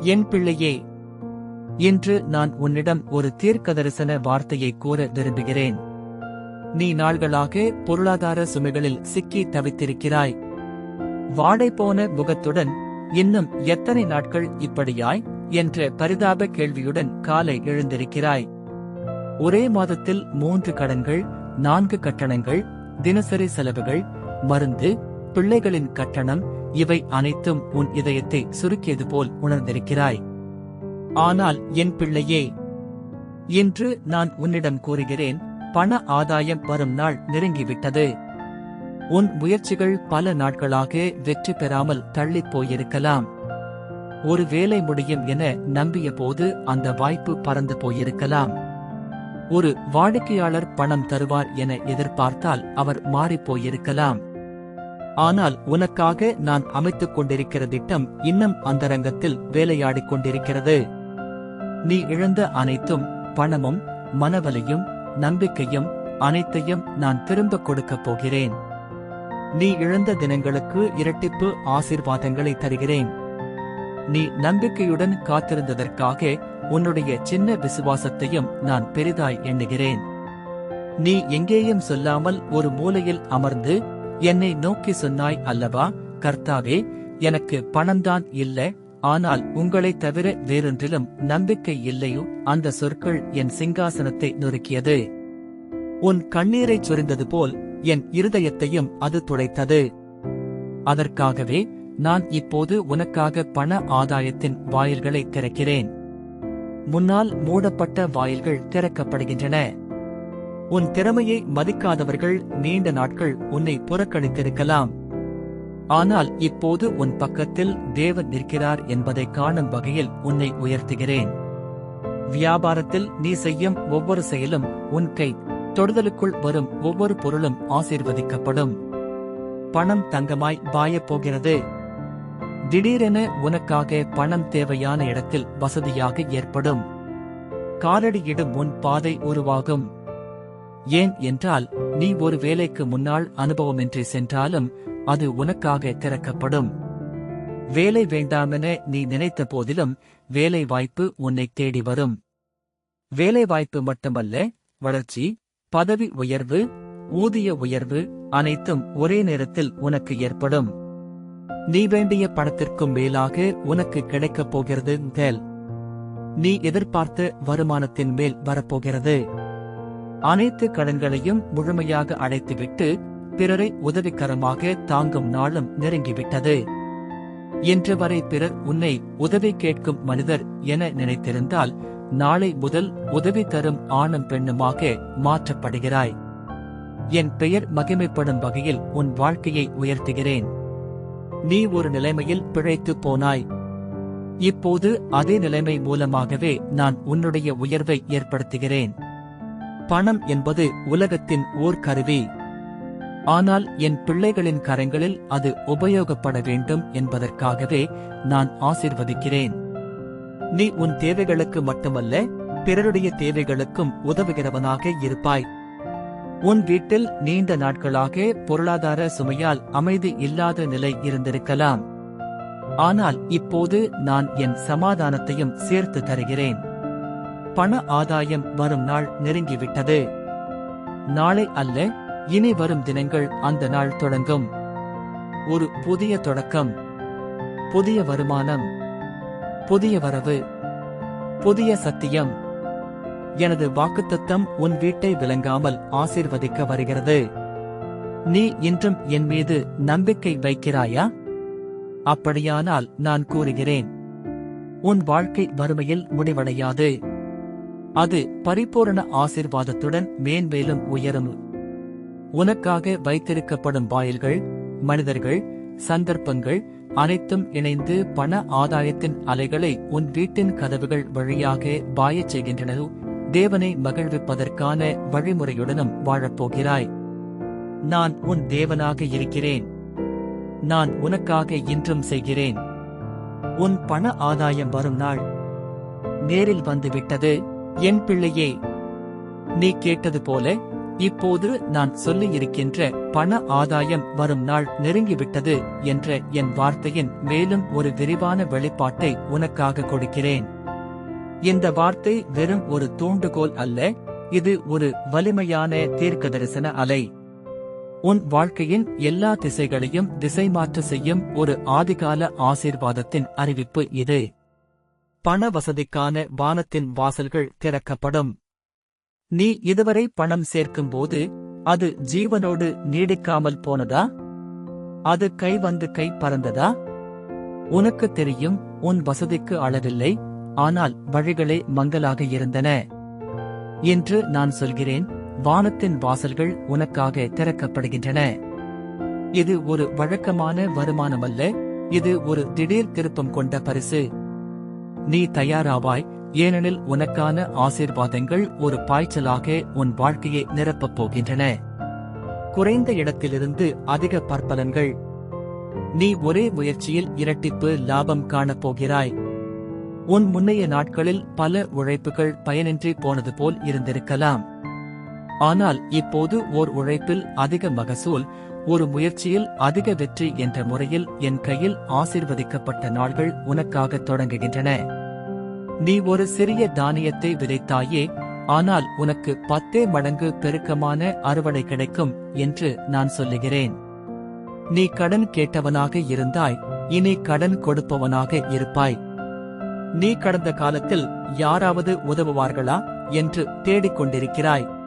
என் பிள்ளையே இன்று நான் உன்னிடம் ஒரு தீர்க்கதரிசன வார்த்தையை கூற விரும்புகிறேன். நீ நாள்களாக பொருளாதார சுமைகளில் சிக்கி தவித்திருக்கிறாய். வாடை போன முகத்துடன் இன்னும் எத்தனை நாட்கள் இப்படியாய்? என்ற பரிதாப கேள்வியுடன் காலை எழுந்திருக்கிறாய். ஒரே மாதத்தில் மூன்று கடன்கள் நான்கு கட்டணங்கள் தினசரி செலவுகள் மருந்து பிள்ளைகளின் கட்டணம் இவை அனைத்தும் உன் இதயத்தை சுருக்கியது போல் உணர்ந்திருக்கிறாய். ஆனால் என் பிள்ளையே இன்று நான் உன்னிடம் கூறுகிறேன் பண ஆதாயம் வரும் நாள் நெருங்கிவிட்டது. உன் முயற்சிகள் பல நாட்களாக வெற்றி பெறாமல் தள்ளிப் போயிருக்கலாம். ஒரு வேலை முடியும் என நம்பிய போது அந்த வாய்ப்பு பறந்து போயிருக்கலாம். ஒரு வாடிக்கையாளர் பணம் தருவார் என எதிர்பார்த்தால் அவர் மாறிப் போயிருக்கலாம். ஆனால் உனக்காக நான் அமைத்துக் கொண்டிருக்கிற திட்டம் இன்னும் அந்தரங்கத்தில் வேலையாடிக் கொண்டிருக்கிறது. நீ இழந்த அனைத்தும் பணமும் மனவலையும் நம்பிக்கையும் அனைத்தையும் நான் திரும்ப கொடுக்கப் போகிறேன். நீ இழந்த தினங்களுக்கு இரட்டிப்பு ஆசிர்வாதங்களை தருகிறேன். நீ நம்பிக்கையுடன் காத்திருந்ததற்காக உன்னுடைய சின்ன விசுவாசத்தையும் நான் பெரிதாய் எண்ணுகிறேன். நீ எங்கேயும் சொல்லாமல் ஒரு மூலையில் அமர்ந்து என்னை நோக்கி சொன்னாய் அல்லவா? கர்த்தாவே எனக்கு பணம்தான் இல்லை. ஆனால் உங்களைத் தவிர வேறொன்றிலும் நம்பிக்கை இல்லையோ? அந்த சொற்கள் என் சிங்காசனத்தை நொறுக்கியது. உன் கண்ணீரைச் சொரிந்தது போல் என் இருதயத்தையும் அது துடைத்தது. அதற்காகவே நான் இப்போது உனக்காக பண ஆதாயத்தின் வாயில்களை திறக்கிறேன். முன்னால் மூடப்பட்ட வாயில்கள் திறக்கப்படுகின்றன. உன் திறமையை மதிக்காதவர்கள் நீண்ட நாட்கள் உன்னை புறக்கணித்திருக்கலாம். ஆனால் இப்போது உன் பக்கத்தில் தேவன் நிற்கிறார் என்பதை காணும் வகையில் உன்னை உயர்த்துகிறேன். வியாபாரத்தில் நீ செய்யும் ஒவ்வொரு செயலும் உன் கை தொடுதலுக்குள் வரும் ஒவ்வொரு பொருளும் ஆசீர்வதிக்கப்படும். பணம் தங்கமாய் பாயப் போகிறது திடீரென உனக்காக பணம் தேவையான இடத்தில் வசதியாக ஏற்படும். காலடியிடும் உன் பாதை உருவாகும். ஏன் என்றால் நீ ஒரு வேலைக்கு முன்னால் அனுபவமின்றி சென்றாலும் அது உனக்காக திறக்கப்படும். வேலை வேண்டாமென நீ நினைத்த போதிலும் வேலை வாய்ப்பு உன்னை தேடி வரும். வேலை வாய்ப்பு மட்டுமல்ல வளர்ச்சி பதவி உயர்வு ஊதிய உயர்வு அனைத்தும் ஒரே நேரத்தில் உனக்கு ஏற்படும். நீ வேண்டிய பணத்திற்கும் மேலாக உனக்கு கிடைக்கப் போகிறது தேல். நீ எதிர்பார்த்த வருமானத்தின் மேல் வரப்போகிறது. அனைத்து கடன்களையும் முழுமையாக அடைத்துவிட்டு பிறரை உதவிக்கரமாக தாங்கும் நாளும் நெருங்கிவிட்டது. இன்று வரை பிறர் உன்னை உதவி கேட்கும் மனிதர் என நினைத்திருந்தால் நாளை முதல் உதவி தரும் ஆணும் பெண்ணுமாக மாற்றப்படுகிறாய். என் பெயர் மகிமைப்படும் வகையில் உன் வாழ்க்கையை உயர்த்துகிறேன். நீ ஒரு நிலைமையில் பிழைத்துப் போனாய். இப்போது அதே நிலைமை மூலமாகவே நான் உன்னுடைய உயர்வை ஏற்படுத்துகிறேன். பணம் என்பது உலகத்தின் ஓர் கருவி. ஆனால் என் பிள்ளைகளின் கரங்களில் அது உபயோகப்பட வேண்டும் என்பதற்காகவே நான் ஆசிர்வதிக்கிறேன். நீ உன் தேவைகளுக்கு மட்டுமல்ல பிறருடைய தேவைகளுக்கும் உதவுகிறவனாக இருப்பாய். உன் வீட்டில் நீண்ட நாட்களாக பொருளாதார சுமையால் அமைதி இல்லாத நிலை இருந்திருக்கலாம். ஆனால் இப்போது நான் என் சமாதானத்தையும் சேர்த்து தருகிறேன். பண ஆதாயம் வரும் நாள் நெருங்கிவிட்டது. நாளை அல்ல இனி வரும் தினங்கள் அந்த நாள் தொடங்கும். ஒரு புதிய தொடக்கம். புதிய வருமானம். புதிய வரவு. புதிய சத்தியம். எனது வாக்குத்தத்தம் உன் வீட்டை விளங்காமல் ஆசீர்வதிக்க வருகிறது. நீ இன்றும் என் மீது நம்பிக்கை வைக்கிறாயா? அப்படியானால் நான் கூறுகிறேன். உன் வாழ்க்கை வறுமையில் முடிவடையாது. அது பரிபூரண ஆசீர்வாதத்துடன் மேன்மேலும் உயரும். உனக்காக வைத்திருக்கப்படும் வாயில்கள் மனிதர்கள் சந்தர்ப்பங்கள் அனைத்தும் இணைந்து பண ஆதாயத்தின் அலைகளை உன் வீட்டின் கதவுகள் வழியாக பாயச் செய்கின்றன தேவனை மகிழ்விப்பதற்கான வழிமுறையுடனும் வாழப்போகிறாய். நான் உன் தேவனாக இருக்கிறேன். நான் உனக்காக இன்றும் செய்கிறேன். உன் பண ஆதாயம் வரும் நாள். நேரில் வந்துவிட்டது. என் பிள்ளையே நீ கேட்டது போல இப்போது நான் சொல்லியிருக்கின்ற பண ஆதாயம் வரும் நாள் நெருங்கிவிட்டது என்ற என் வார்த்தையின் மேலும் ஒரு விரிவான வெளிப்பாட்டை உனக்காக கொடுக்கிறேன். இந்த வார்த்தை வெறும் ஒரு தூண்டுகோல் அல்ல இது ஒரு வலிமையான தீர்க்கதரிசன அலை. உன் வாழ்க்கையின் எல்லா திசைகளையும் திசை மாற்ற செய்யும் ஒரு ஆதிகால ஆசீர்வாதத்தின் அறிவிப்பு இது. பண வசதிக்கான வானத்தின் வாசல்கள் திறக்கப்படும். நீ இதுவரை பணம் சேர்க்கும்போது அது ஜீவனோடு நீடிக்காமல் போனதா? அது கை வந்து கை பறந்ததா? உனக்கு தெரியும் உன் வசதிக்கு அளவில்லை ஆனால் வழிகளே மங்கலாக இருந்தன. என்று நான் சொல்கிறேன் வானத்தின் வாசல்கள் உனக்காக திறக்கப்படுகின்றன. இது ஒரு வழக்கமான வருமானமல்ல இது ஒரு திடீர் திருப்பம் கொண்ட பரிசு. நீ தயாராவாய் ஏனெனில் உனக்கான ஆசீர்வாதங்கள் ஒரு பாய்ச்சலாக உன் வாழ்க்கையை நிரப்பப் போகின்றன. குறைந்த இடத்திலிருந்து அதிக பற்பலன்கள். நீ ஒரே முயற்சியில் இரட்டிப்பு லாபம் காணப் போகிறாய். உன் முன்னைய நாட்களில் பல உழைப்புகள் பயனின்றி போனது போல் இருந்திருக்கலாம். ஆனால் இப்போது ஓர் உழைப்பில் அதிக மகசூல் ஒரு முயற்சியில் அதிக வெற்றி என்ற முறையில் என் கையில் ஆசிர்வதிக்கப்பட்ட நாள்கள் உனக்காக தொடங்குகின்றன. நீ ஒரு சிறிய தானியத்தை விதைத்தாயே ஆனால் உனக்கு பத்தே மடங்கு பெருக்கமான அறுவடை கிடைக்கும் என்று நான் சொல்லுகிறேன். நீ கடன் கேட்டவனாக இருந்தாய் இனி கடன் கொடுப்பவனாக இருப்பாய். நீ கடந்த காலத்தில் யாராவது உதவுவார்களா என்று தேடிக்கொண்டிருக்கிறாய்.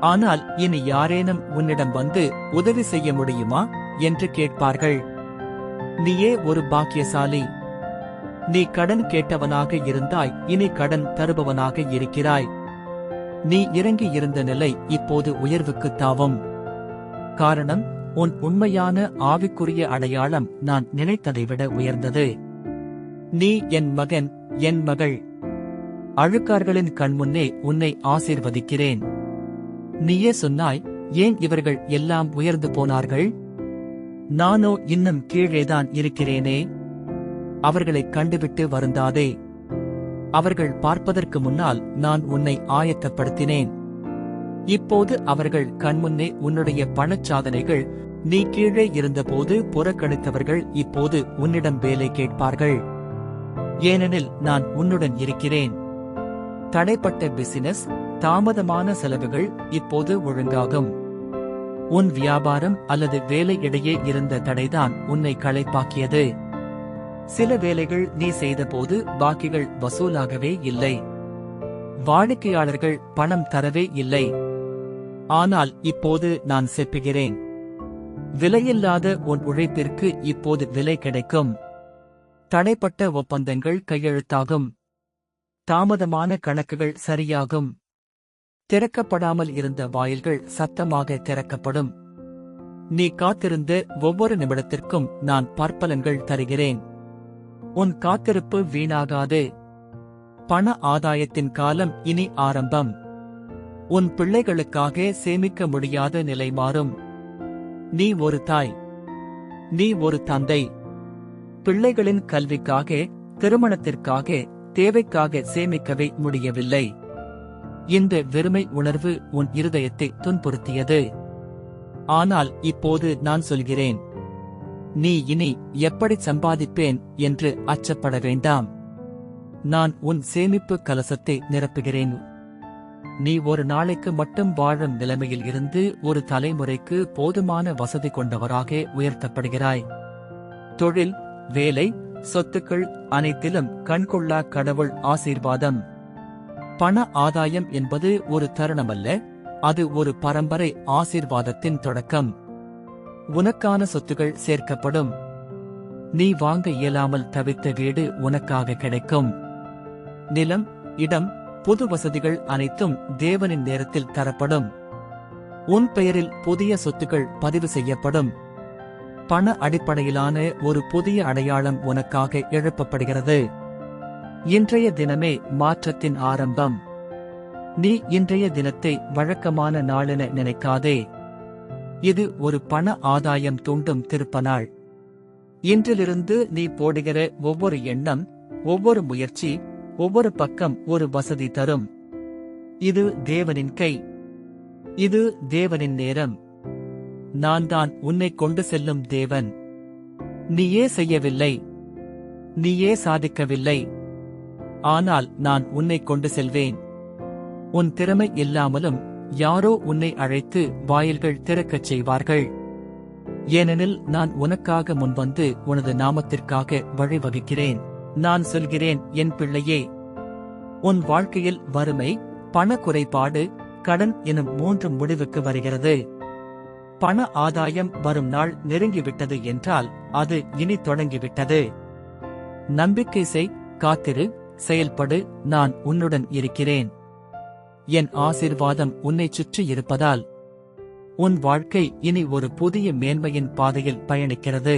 ஆனால் இனி யாரேனும் உன்னிடம் வந்து உதவி செய்ய முடியுமா என்று கேட்பார்கள். நீயே ஒரு பாக்கியசாலி. நீ கடன் கேட்டவனாக இருந்தாய் இனி கடன் தருபவனாக இருக்கிறாய். நீ இறங்கி இருந்த நிலை இப்போது உயர்வுக்கு தாவும். காரணம் உன் உண்மையான ஆவிக்குரிய அடையாளம் நான் நினைத்ததை விட உயர்ந்தது. நீ என் மகன் என் மகள். அழுக்கார்களின் கண்முன்னே உன்னை ஆசீர்வதிக்கிறேன். நீயே சொன்னாய் ஏன் இவர்கள் எல்லாம் உயர்ந்து போனார்கள்? நானோ இன்னும் கீழேதான் இருக்கிறேனே. அவர்களை கண்டுவிட்டு வருந்தாதே. அவர்கள் பார்ப்பதற்கு முன்னால் நான் உன்னை ஆயத்தப்படுத்தினேன். இப்போது அவர்கள் கண்முன்னே உன்னுடைய பணச்சாதனைகள் நீ கீழே இருந்தபோது புறக்கணித்தவர்கள் இப்போது உன்னிடம் வேலை கேட்பார்கள். ஏனெனில் நான் உன்னுடன் இருக்கிறேன். தடைப்பட்ட பிசினஸ் தாமதமான செலவுகள் இப்போது ஒழுங்காகும். உன் வியாபாரம் அல்லது வேலை இடையே இருந்த தடைதான் உன்னை களைப்பாக்கியது. சில வேலைகள் நீ செய்தபோது பாக்கிகள் வசூலாகவே இல்லை. வாடிக்கையாளர்கள் பணம் தரவே இல்லை. ஆனால் இப்போது நான் செப்புகிறேன். விலையில்லாத உன் உழைப்பிற்கு இப்போது விலை கிடைக்கும். தடைப்பட்ட ஒப்பந்தங்கள் கையெழுத்தாகும். தாமதமான கணக்குகள் சரியாகும். திறக்கப்படாமல் இருந்த வாயில்கள் சத்தமாக திறக்கப்படும். நீ காத்திருந்து ஒவ்வொரு நிமிடத்திற்கும் நான் பற்பலன்கள் தருகிறேன். உன் காத்திருப்பு வீணாகாது. பண ஆதாயத்தின் காலம் இனி ஆரம்பம். உன் பிள்ளைகளுக்காக சேமிக்க முடியாத நிலை மாறும். நீ ஒரு தாய். நீ ஒரு தந்தை. பிள்ளைகளின் கல்விக்காக திருமணத்திற்காக தேவைக்காக சேமிக்கவே முடியவில்லை. இந்த வெறுமை உணர்வு உன் இருதயத்தை துன்புறுத்தியது. ஆனால் இப்போது நான் சொல்கிறேன். நீ இனி எப்படி சம்பாதிப்பேன் என்று அச்சப்பட வேண்டாம். நான் உன் சேமிப்பு கலசத்தை நிரப்புகிறேன். நீ ஒரு நாளைக்கு மட்டும் வாழும் நிலைமையில் இருந்து ஒரு தலைமுறைக்கு போதுமான வசதி கொண்டவராக உயர்த்தப்படுகிறாய். தொழில் வேலை சொத்துக்கள் அனைத்திலும் கண்கொள்ளா கடவுள் ஆசீர்வாதம். பண ஆதாயம் என்பது ஒரு தருணமல்ல அது ஒரு பரம்பரை ஆசீர்வாதத்தின் தொடக்கம். உனக்கான சொத்துகள் சேர்க்கப்படும். நீ வாங்க இயலாமல் தவித்த வீடு உனக்காக கிடைக்கும். நிலம் இடம் புது வசதிகள் அனைத்தும் தேவனின் நேரத்தில் தரப்படும். உன் பெயரில் புதிய சொத்துக்கள் பதிவு செய்யப்படும். பண அடிப்படையிலான ஒரு புதிய அடையாளம் உனக்காக எழுப்பப்படுகிறது. இன்றைய தினமே மாற்றத்தின் ஆரம்பம். நீ இன்றைய தினத்தை வழக்கமான நாளென நினைக்காதே. இது ஒரு பண ஆதாயம் தூண்டும் திருப்பநாள் இன்றிலிருந்து நீ போடுகிற ஒவ்வொரு எண்ணம் ஒவ்வொரு முயற்சி ஒவ்வொரு பக்கம் ஒரு வசதி தரும். இது தேவனின் கை. இது தேவனின் நேரம். நான் தான் உன்னை கொண்டு செல்லும் தேவன். நீயே செய்யவில்லை. நீயே சாதிக்கவில்லை. ஆனால் நான் உன்னை கொண்டு செல்வேன். உன் திறமை இல்லாமலும் யாரோ உன்னை அழைத்து வாயில்கள் திறக்கச் செய்வார்கள். ஏனெனில் நான் உனக்காக முன்வந்து உனது நாமத்திற்காக வழிவகுக்கிறேன். நான் சொல்கிறேன் என் பிள்ளையே உன் வாழ்க்கையில் வறுமை பண குறைபாடு கடன் எனும் மூன்று முடிவுக்கு வருகிறது. பண ஆதாயம் வரும் நாள் நெருங்கிவிட்டது என்றால் அது இனி தொடங்கிவிட்டது. நம்பிக்கை செய் காத்திரு செயல்படு நான் உன்னுடன் இருக்கிறேன். என் ஆசிர்வாதம் உன்னை சுற்றி இருப்பதால் உன் வாழ்க்கை இனி ஒரு புதிய மேன்மையின் பாதையில் பயணிக்கிறது.